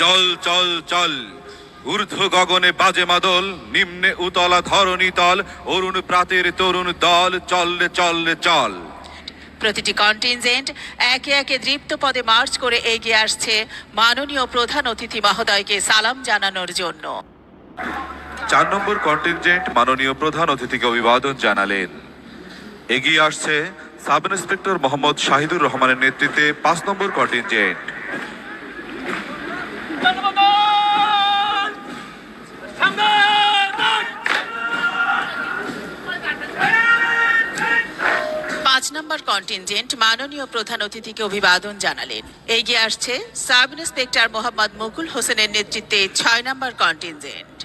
চল চল চল। ঊর্ধ্ব গগনে বাজে মাদল নিম্নে উতলা ধরণী তল অরুণ প্রাতের তরুণ দল চল রে চল চল। প্রতিটি কন্টিনজেন্ট একে একে দৃপ্ত পদে মার্চ করে এগিয়ে আসছে মাননীয় প্রধান অতিথি মহোদয়কে সালাম জানানোর জন্য। চার নম্বর কন্টিনজেন্ট মাননীয় প্রধান অতিথিকে অভিবাদন জানালেন। এগিয়ে আসছে সাব ইন্সপেক্টর মোহাম্মদ শাহিদুর রহমানের নেতৃত্বে পাঁচ নম্বর কন্টিনজেন্ট। পাঁচ নম্বর কন্টিনজেন্ট মাননীয় প্রধান অতিথিকে অভিবাদন জানালেন। এগিয়ে আসছে সাব ইন্সপেক্টর মোহাম্মদ মুকুল হোসেনের নেতৃত্বে ছয় নম্বর কন্টিনজেন্ট।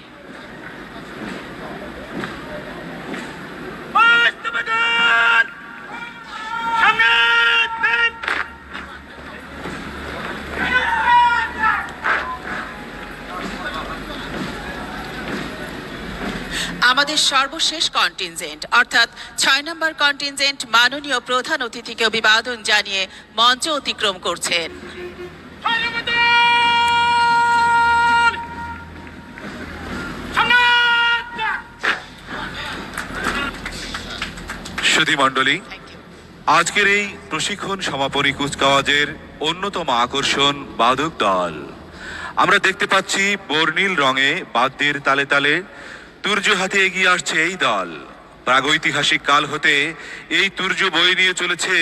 আমাদের সর্বশেষ কন্টিনজেন্ট অর্থাৎ ছয় নম্বর কন্টিনজেন্ট মাননীয় প্রধান অতিথিকে অভিবাদন জানিয়ে মঞ্চ অতিক্রম করছেন! সুধী মণ্ডলী আজকের এই প্রশিক্ষণ সমাপনী কুচকাওয়াজের অন্যতম আকর্ষণ বাদক দল আমরা দেখতে পাচ্ছি বর্ণিল রঙে বাদ্যের তালে তালে তুর্য হাতে এগিয়ে আসছে এই দল। প্রাগৈতিহাসিক কাল হতে এই তুর্য বয়ে নিয়ে চলেছে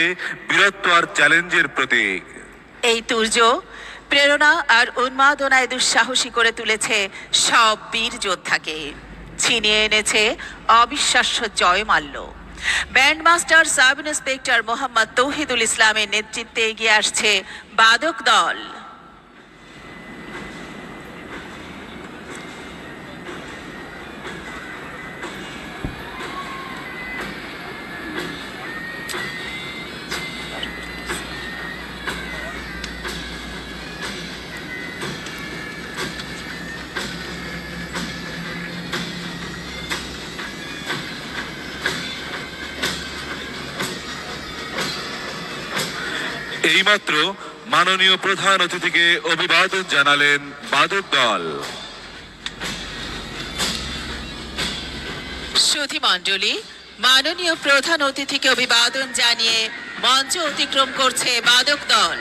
বীরত্ব আর চ্যালেঞ্জের প্রতীক। এই তুর্য প্রেরণা আর উন্মাদনায় দুঃসাহসী করে তুলেছে সব বীর যোদ্ধাকে। ছিনিয়ে এনেছে অবিশ্বাস্য Joymalya. Bandmaster sub inspector Mohammad Tauhidul ইসলামের নেতৃত্বে এগিয়ে আসছে বাদক দল। এইমাত্র মাননীয় প্রধান অতিথিকে অভিবাদন জানালেন বাদক দল। শ্রুতি মাননীয় প্রধান অতিথিকে অভিবাদন জানিয়ে মঞ্চ অতিক্রম করছে বাদক দল।